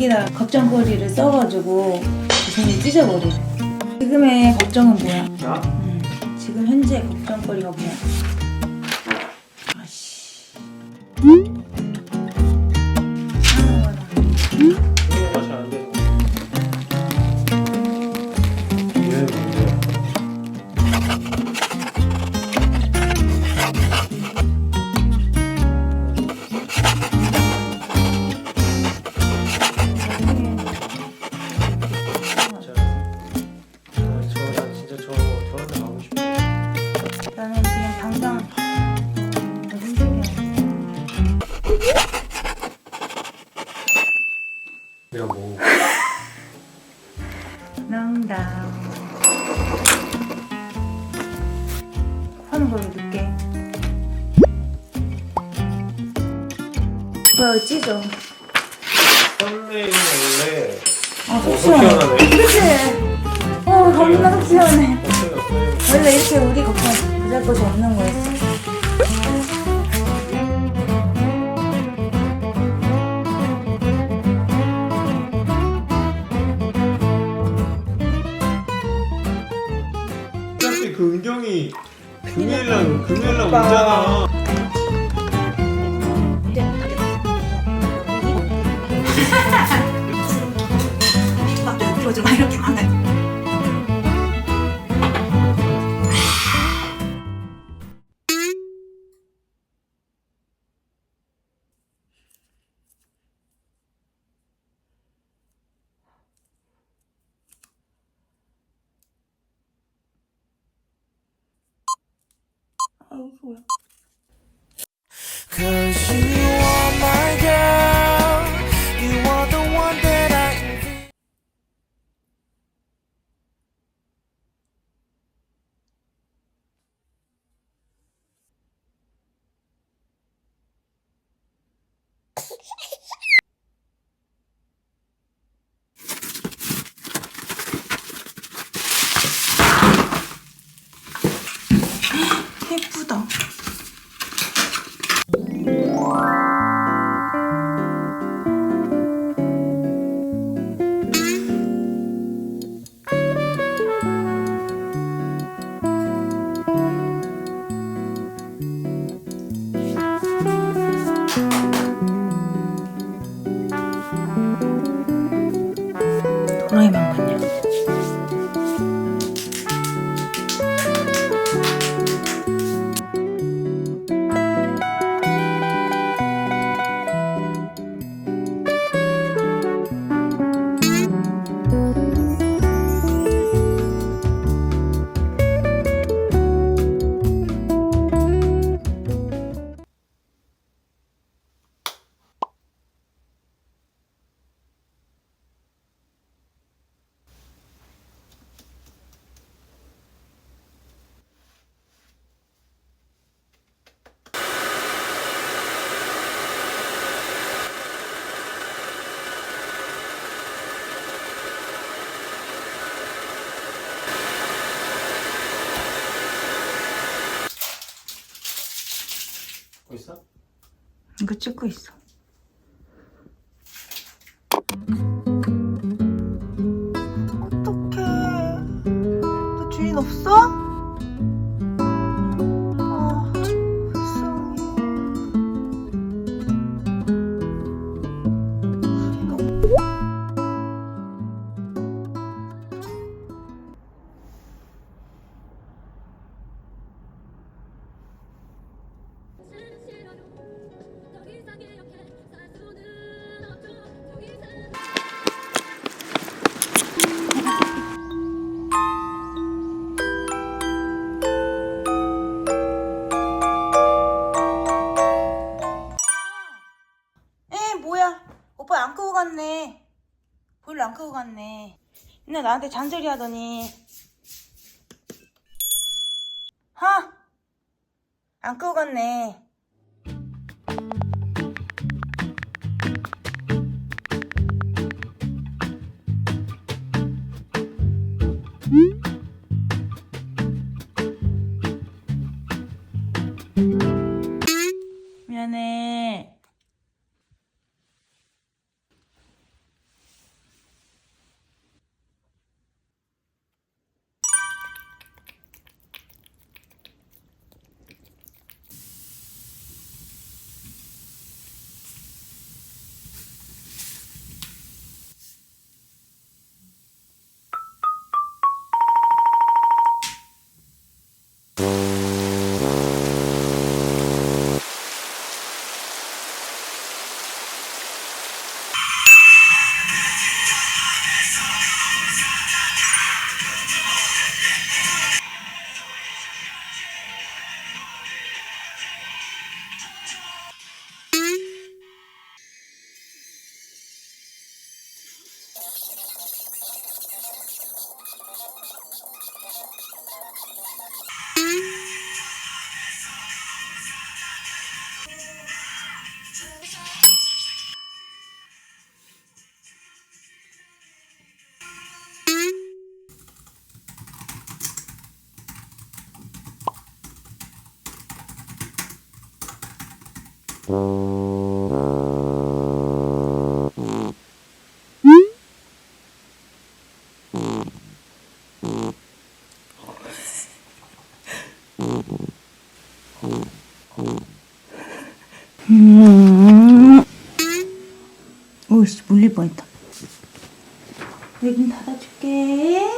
여기다 걱정거리를 써가지고 주선이 찢어버리래. 지금의 걱정은 뭐야? 나? 음, 지금 현재 걱정거리가 뭐야? 내가 뭐. 농담. 하는 걸 늦게 뭐야 찢어. 썸네일은 원래. 아속 속시원해. 시원하네. 그치? 어 겁나 속시원해? 원래 이렇게 우리 걱정 부잘 것이 없는 거였어 금요일날 금요일날 오잖아. 들어줘 마이 거 찍고 있어. 맨날 나한테 잔소리 하더니 하! 안 끄고 갔네 오씨 물릴 뻔했다. 여긴 닫아줄게.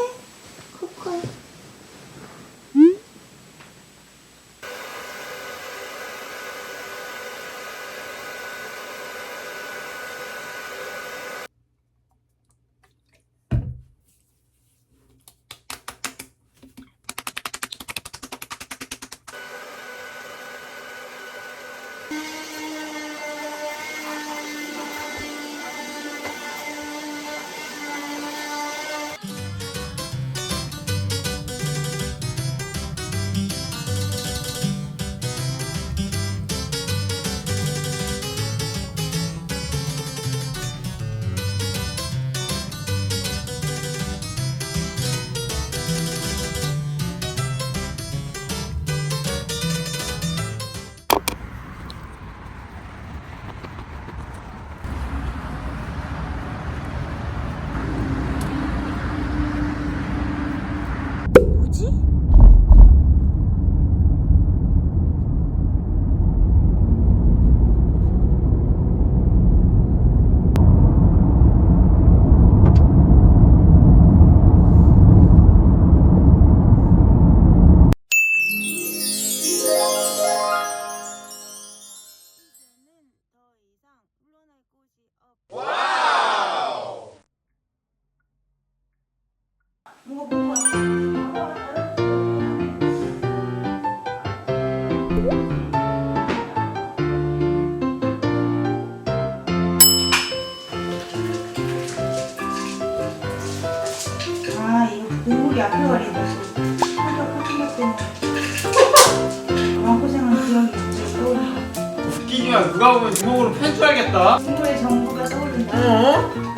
정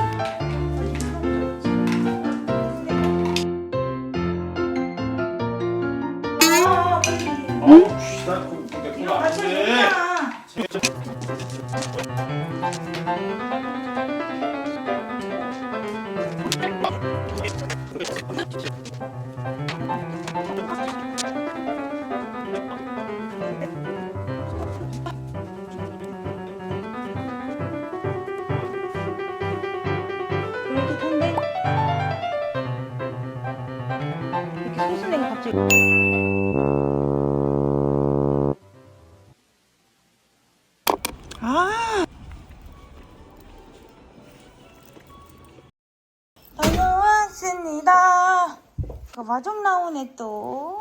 마중 나오네 또.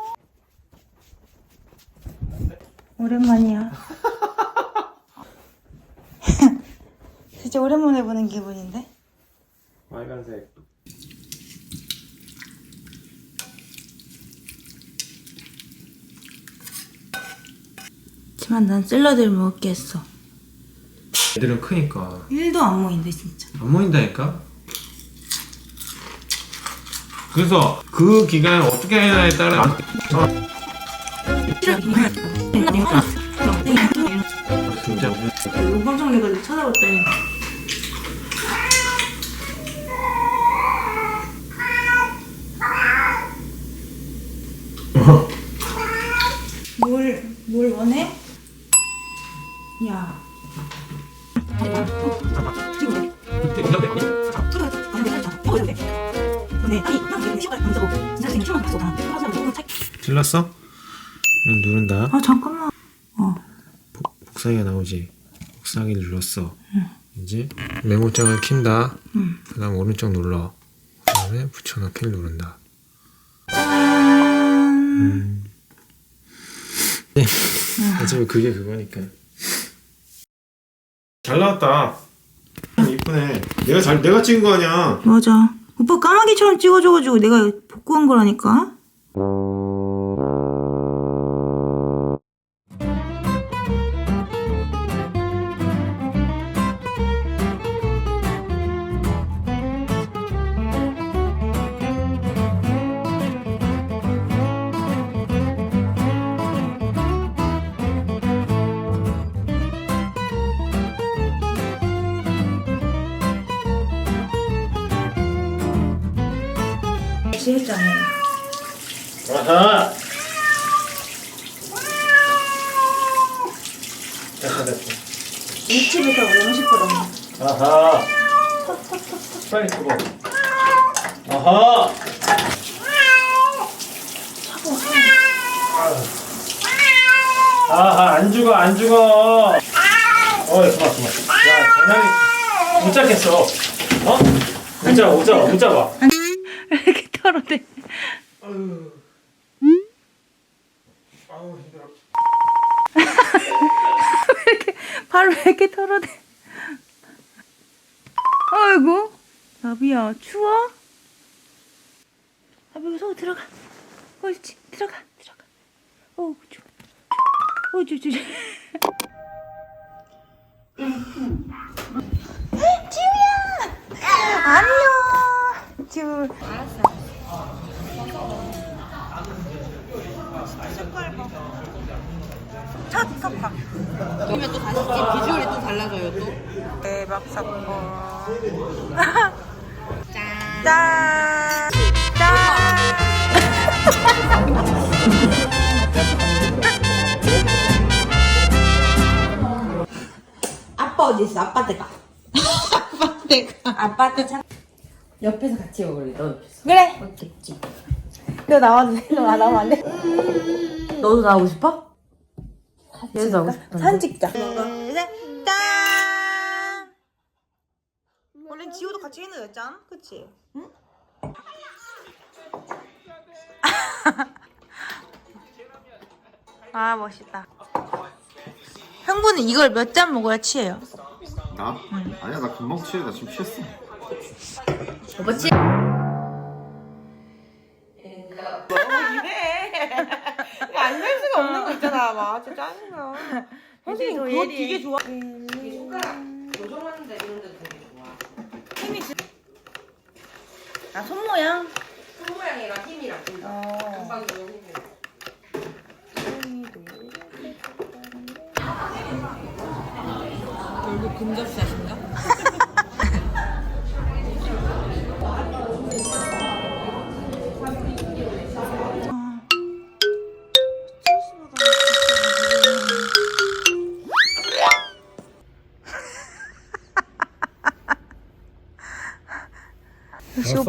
오랜만이야. 진짜 오랜만에 보는 기분인데? 빨간색. 하지만 난 샐러드를 먹겠어. 애들은 크니까. 1도 안 모인데 진짜. 안 모인다니까. 그래서 그 기간 어떻게 해야에 따라 진짜 너무 깜짝 놀라가지고 쳐다봤더니 뭘, 뭘 원해? 질렀어? 응, 누른다. 아 잠깐만 어 복사기가 나오지. 복사기를 눌렀어. 이제 메모장을 킨다. 응. 그다음 오른쪽 눌러. 그다음에 붙여넣기를 누른다. 짠 네. 어차피 그게 그거니까. 잘 나왔다. 이쁘네. 내가 잘 내가 찍은 거 아니야. 맞아 오빠 까마귀처럼 찍어줘가지고 내가 복구한 거라니까 씨 했잖아요. 아하. 됐어 됐어. 육즙에서 음식 뿌렸네. 아하. 빨리 들어. 아하. 아하 안 죽어 안 죽어. 어 그만 그만. 야 대장이 못 잡겠어. 어? 못 잡아 못 잡아 못 잡아. 왜 이렇게 털어대? 아유. 아우 힘들어. 발을 왜 이렇게 털어대? 아이고, 나비야, 추워? 나비 속 들어가. 옳지, 들어가, 들어가. 어, 추워. 어, 추워, 추워. 지우야! 안녕! 지우. 첫 석화. 그러면 또 다시 찐 비주얼이 또 달라져요 또. 대박 사건. 짠. 짠. 짠. 아빠 어디 있어? 아빠한테 가. 아빠한테 가. 아빠한테 참. 옆에서 같이 먹을래 너 옆에서. 그래. 어겠지. 너 나와도 돼. 너 나오면 안 돼. 너도 나오고 싶어? 얘도 나오고 싶어. 사진 찍자. 둘, 셋. 짠. 원래 지호도 같이 했는 거였잖아. 그치? 응? 아 멋있다. 형부는 이걸 몇 잔 먹어야 취해요? 나? 아니야 나 금방 취해 나 지금 취했어. 오빠 치. 안될 수가 없는 거 있잖아. 막 진짜 짜증나. 선생님 그거 되게 좋아. 조정하는 데 이런 데도 되게 좋아. 아 손 모양? 손 모양이랑 힘이랑 둘 다. 어. 금방 힘이랑. 결국 금접샷인가?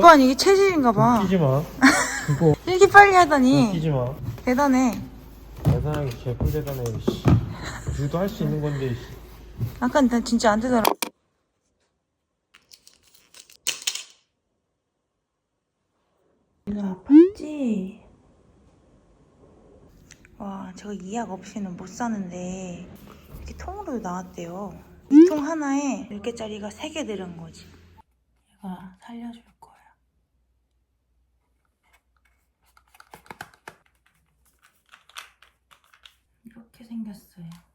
오빠는 이게 체질인가 봐. 웃기지 마. 이렇게 빨리 하다니 웃기지 마. 대단해. 대단하게 개꿀 대단해. 씨. 유도 할 수 있는 건데. 씨. 아까 난 진짜 안 되더라. 이거 아팠지? 와, 저거 이약 없이는 못 사는데 이렇게 통으로도 나왔대요. 이 통 하나에 10개짜리가 3개 들은 거지. 얘가 살려줄 거야. 이렇게 생겼어요.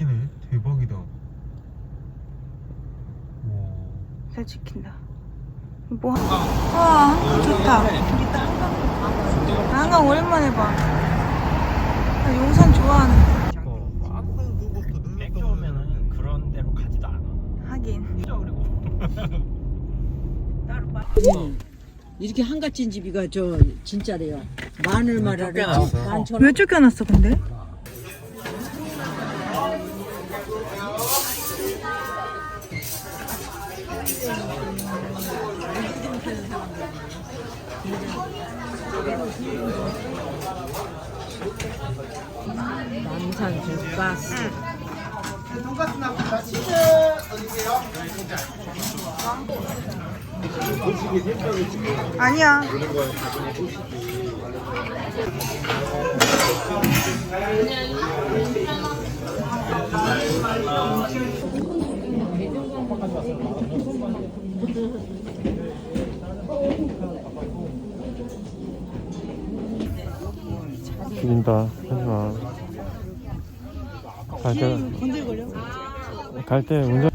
찍히네. 대박이다. 와. 잘 찍힌다. 뭐? 하- 와, 좋다. 우리 딱 한강. 한강 오랜만에 봐. 나 용산 좋아하는. 맥주 오면은 그런 데로 가지도 않아. 하긴. 그리고 이렇게 한가진 집이가 저 진짜래요. 마늘 말하래. 쫓겨났어. 만천 왜 쫓겨났어, 근데? 남산 줄가스. 아니야. 죽인다. 하지마. 갈 때. 갈때 운전.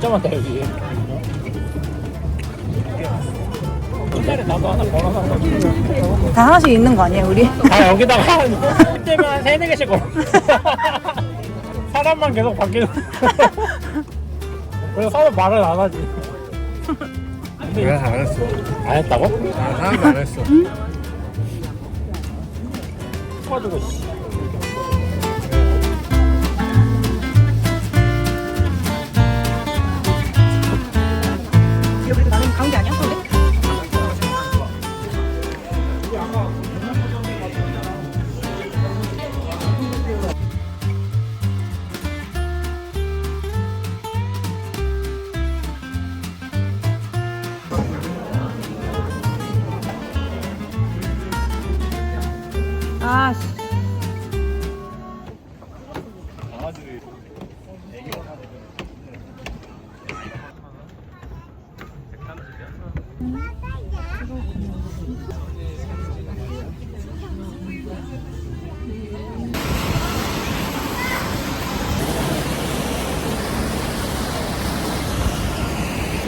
진짜 많다 여기. 옛날에 나도 하나 걸어놨어. 다 하나씩 있는 거 아니에요 우리? 아 여기다가 한 때면 한 세네 개씩 걸어. 사람만 계속 바뀌는. 그래서 사람 말을 안 하지. 내가 안 했어. 안 했다고? 아, 사람도 안 했어. 가지고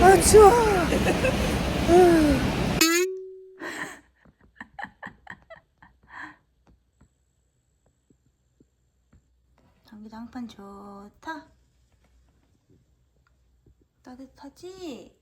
아, 추워. 전기장판 좋다. 따뜻하지?